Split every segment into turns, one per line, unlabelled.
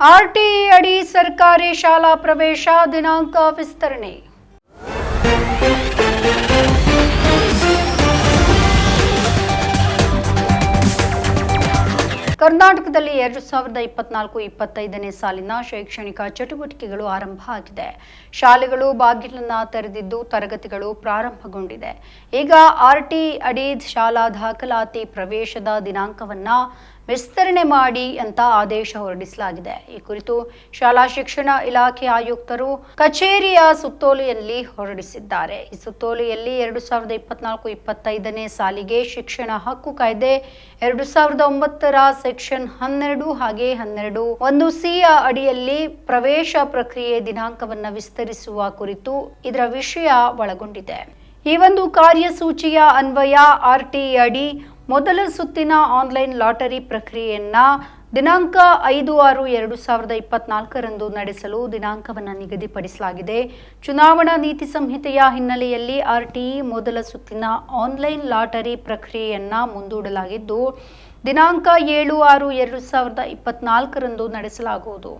RTE ಅಡಿ ಸರ್ಕಾರಿ ಶಾಲಾ ಪ್ರವೇಶ ದಿನಾಂಕ ವಿಸ್ತರಣೆ. ಕರ್ನಾಟಕದಲ್ಲಿ ಎರಡು ಸಾವಿರದ ಇಪ್ಪತ್ನಾಲ್ಕು ಇಪ್ಪತ್ತೈದನೇ ಸಾಲಿನ ಶೈಕ್ಷಣಿಕ ಚಟುವಟಿಕೆಗಳು ಆರಂಭ ಆಗಿದೆ. ಶಾಲೆಗಳು ಬಾಗಿಲನ್ನು ತೆರೆದಿದ್ದು ತರಗತಿಗಳು ಪ್ರಾರಂಭಗೊಂಡಿದೆ. ಈಗ ಆರ್ಟಿ ಅಡಿ ಶಾಲಾ ದಾಖಲಾತಿ ಪ್ರವೇಶದ ದಿನಾಂಕವನ್ನ ವಿಸ್ತರಣೆ ಮಾಡಿ ಅಂತ ಆದೇಶ ಹೊರಡಿಸಲಾಗಿದೆ. ಈ ಕುರಿತು ಶಾಲಾ ಶಿಕ್ಷಣ ಇಲಾಖೆ ಆಯುಕ್ತರು ಕಚೇರಿಯ ಸುತ್ತೋಲೆಯಲ್ಲಿ ಹೊರಡಿಸಿದ್ದಾರೆ. ಈ ಸುತ್ತೋಲೆಯಲ್ಲಿ ಎರಡು ಸಾವಿರದ ಇಪ್ಪತ್ನಾಲ್ಕು ಇಪ್ಪತ್ತೈದನೇ ಸಾಲಿಗೆ ಶಿಕ್ಷಣ ಹಕ್ಕು ಕಾಯ್ದೆ, ಎರಡು ಸಾವಿರದ ಒಂಬತ್ತರ ಸೆಕ್ಷನ್ ಹನ್ನೆರಡು ಹಾಗೆ ಹನ್ನೆರಡು ಒಂದು ಸಿ ಯ ಅಡಿಯಲ್ಲಿ ಪ್ರವೇಶ ಪ್ರಕ್ರಿಯೆ ದಿನಾಂಕವನ್ನು ವಿಸ್ತರಿಸುವ ಕುರಿತು ಇದರ ವಿಷಯ ಒಳಗೊಂಡಿದೆ. ಈ ಒಂದು ಕಾರ್ಯಸೂಚಿಯ ಅನ್ವಯ ಆರ್ಟಿ ಅಡಿ ಮೊದಲ ಸುತ್ತಿನ ಆನ್ಲೈನ್ ಲಾಟರಿ ಪ್ರಕ್ರಿಯೆಯನ್ನ ದಿನಾಂಕ ಐದು ಆರು ಎರಡು ಸಾವಿರದ ಇಪ್ಪತ್ನಾಲ್ಕರಂದು ನಡೆಸಲು ದಿನಾಂಕವನ್ನು ನಿಗದಿಪಡಿಸಲಾಗಿದೆ. ಚುನಾವಣಾ ನೀತಿ ಸಂಹಿತೆಯ ಹಿನ್ನೆಲೆಯಲ್ಲಿ ಆರ್ಟಿಇ ಮೊದಲ ಸುತ್ತಿನ ಆನ್ಲೈನ್ ಲಾಟರಿ ಪ್ರಕ್ರಿಯೆಯನ್ನು ಮುಂದೂಡಲಾಗಿದ್ದು, ದಿನಾಂಕ ಏಳು ಆರು ಎರಡು ಸಾವಿರದ ಇಪ್ಪತ್ನಾಲ್ಕರಂದು ನಡೆಸಲಾಗುವುದು.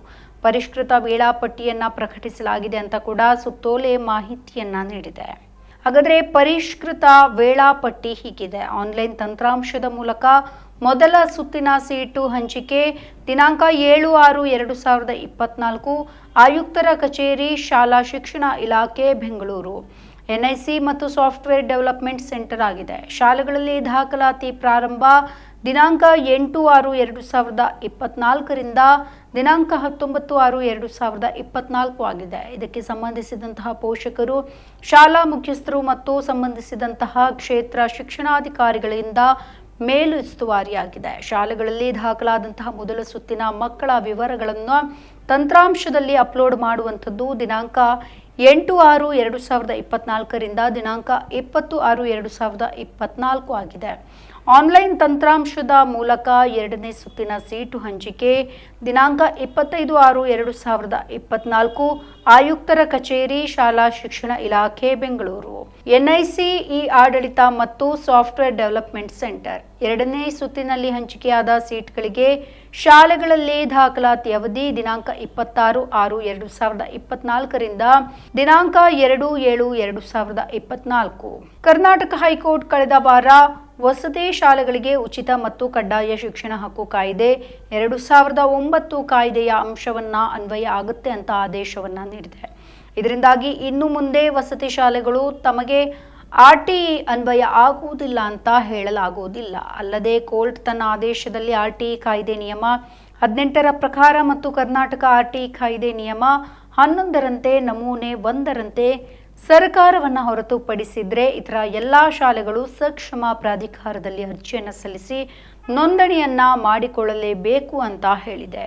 ಪರಿಷ್ಕೃತ ವೇಳಾಪಟ್ಟಿಯನ್ನು ಪ್ರಕಟಿಸಲಾಗಿದೆ ಅಂತ ಕೂಡ ಸುತ್ತೋಲೆ ಮಾಹಿತಿಯನ್ನು ನೀಡಿದೆ. ಹಾಗಾದ್ರೆ ಪರಿಷ್ಕೃತ ವೇಳಾಪಟ್ಟಿ ಹೀಗಿದೆ. ಆನ್ಲೈನ್ ತಂತ್ರಾಂಶದ ಮೂಲಕ ಮೊದಲ ಸುತ್ತಿನ ಸೀಟು ಹಂಚಿಕೆ, ದಿನಾಂಕ ಏಳು ಆರು ಎರಡು ಸಾವಿರದ ಇಪ್ಪತ್ನಾಲ್ಕು, ಆಯುಕ್ತರ ಕಚೇರಿ, ಶಾಲಾ ಶಿಕ್ಷಣ ಇಲಾಖೆ, ಬೆಂಗಳೂರು. ಎನ್ಐಸಿ ಮತ್ತು ಸಾಫ್ಟ್ವೇರ್ ಡೆವಲಪ್ಮೆಂಟ್ ಸೆಂಟರ್ ಆಗಿದೆ. ಶಾಲೆಗಳಲ್ಲಿ ದಾಖಲಾತಿ ಪ್ರಾರಂಭ ದಿನಾಂಕ ಎಂಟು ಆರು ಎರಡು ಸಾವಿರದ ಇಪ್ಪತ್ನಾಲ್ಕರಿಂದ ದಿನಾಂಕ ಹತ್ತೊಂಬತ್ತು ಆರು ಎರಡು ಸಾವಿರದ ಇಪ್ಪತ್ನಾಲ್ಕು ಆಗಿದೆ. ಇದಕ್ಕೆ ಸಂಬಂಧಿಸಿದಂತಹ ಪೋಷಕರು, ಶಾಲಾ ಮುಖ್ಯಸ್ಥರು ಮತ್ತು ಸಂಬಂಧಿಸಿದಂತಹ ಕ್ಷೇತ್ರ ಶಿಕ್ಷಣಾಧಿಕಾರಿಗಳಿಂದ ಮೇಲುಸ್ತುವಾರಿಯಾಗಿದೆ ಶಾಲೆಗಳಲ್ಲಿ ದಾಖಲಾದಂತಹ ಮೊದಲ ಸುತ್ತಿನ ಮಕ್ಕಳ ವಿವರಗಳನ್ನು ತಂತ್ರಾಂಶದಲ್ಲಿ ಅಪ್ಲೋಡ್ ಮಾಡುವಂಥದ್ದು ದಿನಾಂಕ ಎಂಟು ಆರು ಎರಡು ಸಾವಿರದ ಇಪ್ಪತ್ನಾಲ್ಕರಿಂದ ದಿನಾಂಕ ಇಪ್ಪತ್ತು ಆರು ಎರಡು ಸಾವಿರದ ಇಪ್ಪತ್ನಾಲ್ಕು ಆಗಿದೆ. ಆನ್ಲೈನ್ ತಂತ್ರಾಂಶದ ಮೂಲಕ ಎರಡನೇ ಸುತ್ತಿನ ಸೀಟು ಹಂಚಿಕೆ ದಿನಾಂಕ ಇಪ್ಪತ್ತೈದು ಆರು ಎರಡು ಸಾವಿರದ ಇಪ್ಪತ್ನಾಲ್ಕು. ಆಯುಕ್ತರ ಕಚೇರಿ, ಶಾಲಾ ಶಿಕ್ಷಣ ಇಲಾಖೆ, ಬೆಂಗಳೂರು. ಎನ್ಐಸಿ ಇ ಆಡಳಿತ ಮತ್ತು ಸಾಫ್ಟ್ವೇರ್ ಡೆವಲಪ್ಮೆಂಟ್ ಸೆಂಟರ್ ಎರಡನೇ ಸುತ್ತಿನಲ್ಲಿ ಹಂಚಿಕೆಯಾದ ಸೀಟ್ಗಳಿಗೆ ಶಾಲೆಗಳಲ್ಲಿ ದಾಖಲಾತಿ ಅವಧಿ ದಿನಾಂಕ ಇಪ್ಪತ್ತಾರು ಆರು ಎರಡು ಸಾವಿರದ ಇಪ್ಪತ್ನಾಲ್ಕರಿಂದ ದಿನಾಂಕ ಎರಡು ಏಳು ಎರಡು ಸಾವಿರದ ಇಪ್ಪತ್ನಾಲ್ಕು. ಕರ್ನಾಟಕ ಹೈಕೋರ್ಟ್ ಕಳೆದ ವಾರ ವಸತಿ ಶಾಲೆಗಳಿಗೆ ಉಚಿತ ಮತ್ತು ಕಡ್ಡಾಯ ಶಿಕ್ಷಣ ಹಕ್ಕು ಕಾಯ್ದೆ, ಎರಡು ಸಾವಿರದ ಒಂಬತ್ತು ಕಾಯ್ದೆಯ ಅಂಶವನ್ನು ಅನ್ವಯ ಆಗುತ್ತೆ ಅಂತ ಆದೇಶವನ್ನ ನೀಡಿದೆ. ಇದರಿಂದಾಗಿ ಇನ್ನು ಮುಂದೆ ವಸತಿ ಶಾಲೆಗಳು ತಮಗೆ ಆರ್ಟಿಇ ಅನ್ವಯ ಆಗುವುದಿಲ್ಲ ಅಂತ ಹೇಳಲಾಗುವುದಿಲ್ಲ. ಅಲ್ಲದೆ ಕೋರ್ಟ್ ತನ್ನ ಆದೇಶದಲ್ಲಿ ಆರ್ ಟಿ ಕಾಯ್ದೆ ನಿಯಮ ಹದಿನೆಂಟರ ಪ್ರಕಾರ ಮತ್ತು ಕರ್ನಾಟಕ ಆರ್ ಟಿ ಕಾಯ್ದೆ ನಿಯಮ ಹನ್ನೊಂದರಂತೆ ನಮೂನೆ ಒಂದರಂತೆ ಸರ್ಕಾರವನ್ನು ಹೊರತುಪಡಿಸಿದರೆ ಇತರ ಎಲ್ಲ ಶಾಲೆಗಳು ಸಕ್ಷಮ ಪ್ರಾಧಿಕಾರದಲ್ಲಿ ಅರ್ಜಿಯನ್ನು ಸಲ್ಲಿಸಿ ನೋಂದಣಿಯನ್ನ ಮಾಡಿಕೊಳ್ಳಲೇಬೇಕು ಅಂತ ಹೇಳಿದೆ.